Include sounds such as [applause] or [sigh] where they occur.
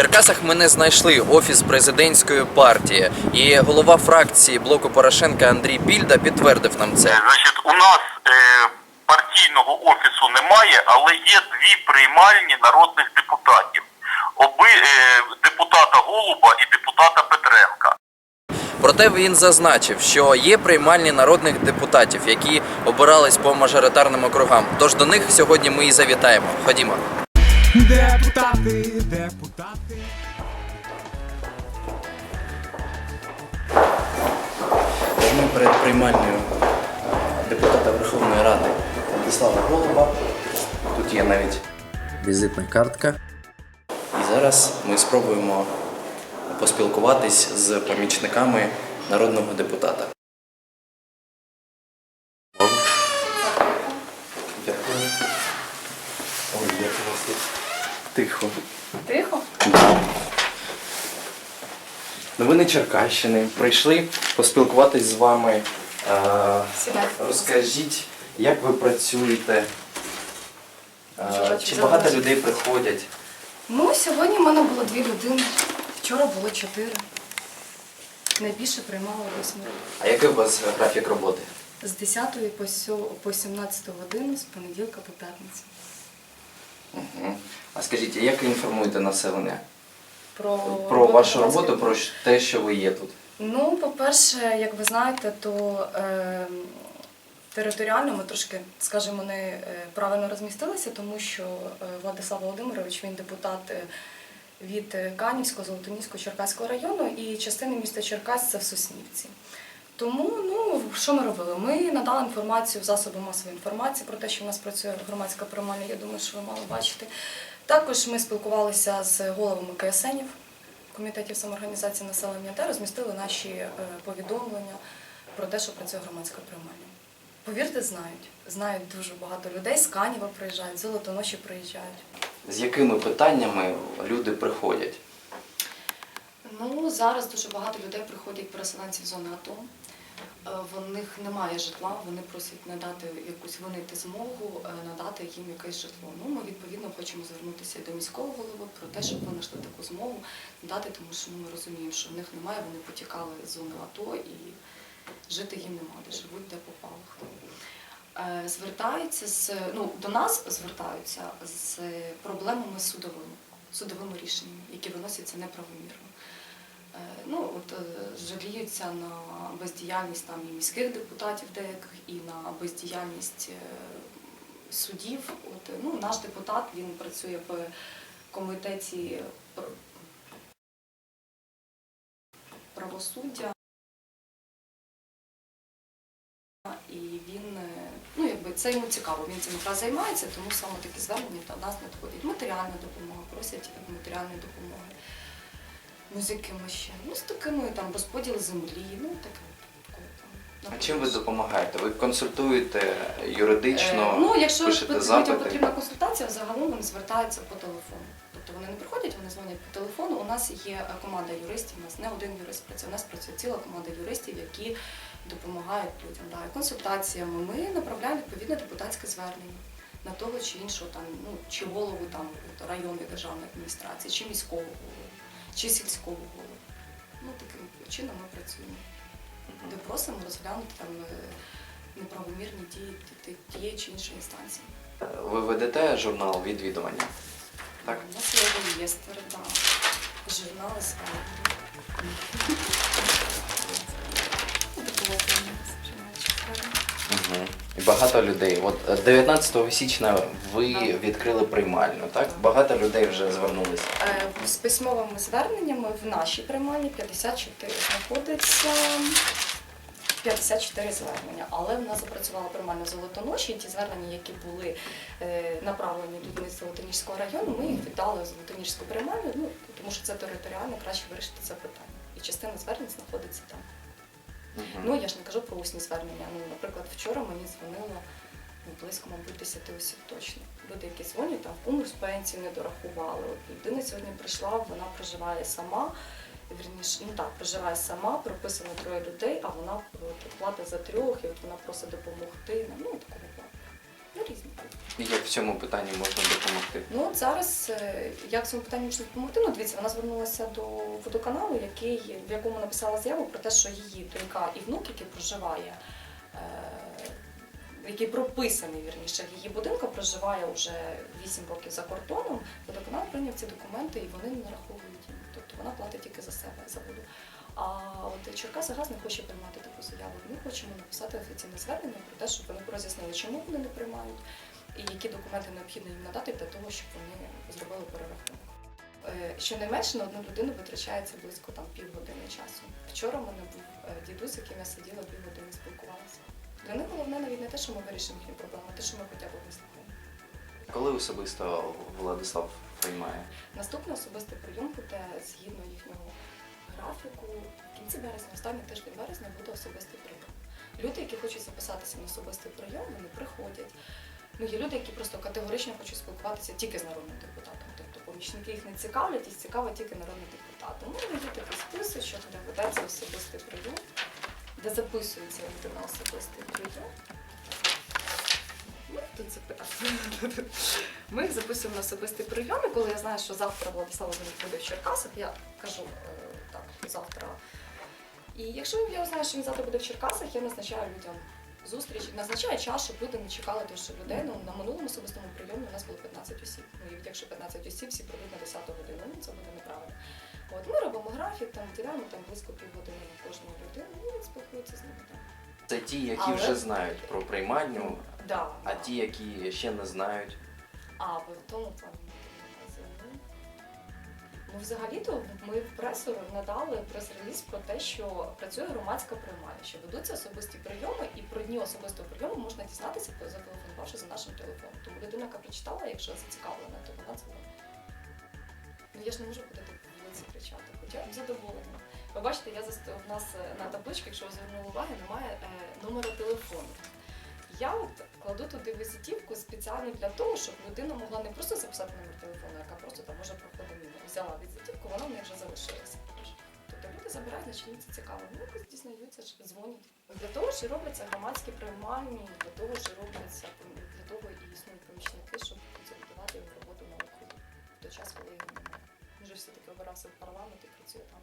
Черкасах ми знайшли офіс президентської партії, і голова фракції блоку Порошенка Андрій Більда підтвердив нам це. Значить, у нас е, партійного офісу немає, але є дві приймальні народних депутатів. Оби е, депутата Голуба і депутата Петренка. Проте він зазначив, що є приймальні народних депутатів, які обирались по мажоритарним округам. Тож до них сьогодні ми і завітаємо. Ходімо. Депутати, депутати. Ми перед приймальною депутата Верховної Ради Владислава Голуба. Тут є навіть візитна картка. І зараз ми спробуємо поспілкуватись з помічниками народного депутата. Дякую. Ой, як у вас тут тихо. Тихо? Новини Черкащини. Прийшли поспілкуватись з вами. Е, Розкажіть, як ви працюєте? Е, Чи багато людей приходять? Ну, сьогодні в мене було дві людини. Вчора було чотири. Найбільше приймало восьми. А який у вас графік роботи? З 10 по по 17 годину, з понеділка по п'ятницю. Угу. А скажіть, а як ви інформуєте населення Про, про вашу роботу, про те, що ви є тут? Ну, по-перше, як ви знаєте, то е, територіально ми трошки, скажімо, не е, правильно розмістилися, тому що е, Владислав Володимирович він депутат е, від Канівського, Золотоніського, Черкаського району і частини міста Черкас це в Соснівці. Тому, ну що ми робили? Ми надали інформацію в засоби масової інформації про те, що в нас працює громадська приймальня. Я думаю, що ви мали бачити. Також ми спілкувалися з головами КСНів, комітетів самоорганізації населення, та розмістили наші е, повідомлення про те, що працює громадська приймальня. Повірте, знають. Знають дуже багато людей. З Канєва приїжджають, з Золотоноші приїжджають. З якими питаннями люди приходять? Ну зараз дуже багато людей приходять переселенців з зони АТО. Е, В них немає житла, вони просять надати якусь винайти змогу, е, надати їм якесь житло. Ну ми відповідно хочемо звернутися до міського голови про те, щоб вони знайшли таку змогу надати, тому що ну, ми розуміємо, що в них немає, вони потікали з зони АТО і жити їм нема, де живуть, де попало. Е, Звертаються з ну до нас звертаються з проблемами судовими, судовими рішеннями, які виносяться неправомірно. Ну, от е, жаліються на бездіяльність там і міських депутатів деяких, і на бездіяльність е, судів. От, е, ну, наш депутат він працює в комітеті правосуддя. І він, ну якби це йому цікаво, він цим якраз займається, тому саме такі звернення до нас надходять. Матеріальна допомога, просять матеріальної допомоги. Ну, з якими ще? Ну, з такими там розподіл землі, ну таке. А чим ви допомагаєте? Ви консультуєте юридично, Е, ну, якщо пишете людям запити? потрібна консультація, загалом вони звертаються по телефону. Тобто вони не приходять, вони дзвонять по телефону. У нас є е, команда юристів, у нас не один юрист працює, у нас працює ціла команда юристів, які допомагають людям. Да, і консультаціями ми направляємо відповідне депутатське звернення на того чи іншого там, ну, чи голову там районної державної адміністрації, чи міського голову, чи сільського голову. Ну, таким чином ми працюємо. Де просимо розглянути там е, неправомірні дії ті- ті- тієї чи іншої інстанції. Ви ведете журнал відвідування? Так? У нас є реєстр, да. журнали звернень. [laughs] Угу. І багато людей. От е, 19 січня ви відкрили приймальню, так? Багато людей вже звернулися. Е, З письмовими зверненнями в нашій приймальні 54 знаходиться 54 звернення, але в нас запрацювала приймальна Золотоноші, і ті звернення, які були е, направлені до Дільниці Золотоніжського району, ми їх віддали в Золотоніжську приймальню, ну, тому що це територіально краще вирішити це питання. І частина звернень знаходиться там. Ну, я ж не кажу про усні звернення. Ну, наприклад, вчора мені дзвонило близько, мабуть, 10 осіб точно. Люди, які дзвонять, там комусь пенсію не дорахували. От людина сьогодні прийшла, вона проживає сама. Вірніше, ну так, проживає сама, прописано троє людей, а вона платить за трьох, і от вона просить допомогти. Ну, такого. Різні. Як в цьому питанні можна допомогти? Ну зараз е, як цьому питанню можна допомогти? Ну дивіться, вона звернулася до водоканалу, який в якому написала заяву про те, що її донька і внук, який проживає, е, який прописаний вірніше в її будинку, проживає вже 8 років за кордоном. Водоканал прийняв ці документи і вони не нараховують їм. Тобто вона платить тільки за себе за воду. А от Черкаса Газ не хоче приймати таку заяву. Ми хочемо написати офіційне звернення про те, щоб вони роз'яснили, чому вони не приймають і які документи необхідно їм надати для того, щоб вони зробили перерахунок. Е, Щонайменше на одну людину витрачається близько там півгодини часу. Вчора в мене був е, дідусь, з яким я сиділа півгодини спілкувалася. Для них головне навіть не те, що ми вирішимо їхні проблеми, а те, що ми хоча б вислухаємо. Коли особисто Владислав приймає? Наступний особистий прийом буде згідно їхнього графіку. В кінці березня, останній тиждень березня буде особистий прийом. Люди, які хочуть записатися на особистий прийом, вони приходять. Ну, є люди, які просто категорично хочуть спілкуватися тільки з народним депутатом. Тобто помічники їх не цікавлять, їх цікавить тільки народний депутат. Тому є такий списочок, де ведеться особистий прийом, де записується люди на особистий прийом. Ну. Ми їх записуємо на особистий прийом, і коли я знаю, що завтра Владислава буде в Черкасах, я кажу е, завтра. І якщо я знаю, що він завтра буде в Черкасах, я назначаю людям зустріч, назначаю час, щоб люди не чекали, що людей ну, на минулому особистому прийомі у нас було 15 осіб. Ну, і якщо 15 осіб, всі прийдуть на 10 годину, ну це буде неправильно. От, ми робимо графік, там виділяємо там близько півгодини на кожну людину, і він спілкується з ними там. Це ті, які Але- вже знають про приймальню, Да, а да. ті, які ще не знають. А, в тому плані Ну, взагалі-то ми в пресу надали прес-реліз про те, що працює громадська приймальня, що ведуться особисті прийоми, і про дні особистого прийому можна дізнатися, зателефонувавши за нашим телефоном. Тому людина, яка прочитала, якщо зацікавлена, то вона дзвонить. Ну я ж не можу ходити по вулиці кричати, хоча задоволена. Ви бачите, я в нас е, на табличці, якщо ви звернули увагу, немає е, номера телефону. Я от кладу туди візитівку спеціально для того, щоб людина могла не просто записати номер телефону, яка просто там може проходить мимо. Взяла візитівку, вона в неї вже залишилася. Тобто люди забирають, значить це цікаво. Ну, якось дізнаються, дзвонять. Для того і робляться громадські приймальні, для того і робляться для того і існують помічники, щоб консолідувати роботу на округі в той час, коли його немає. Він же все-таки обирався в парламент і працює там.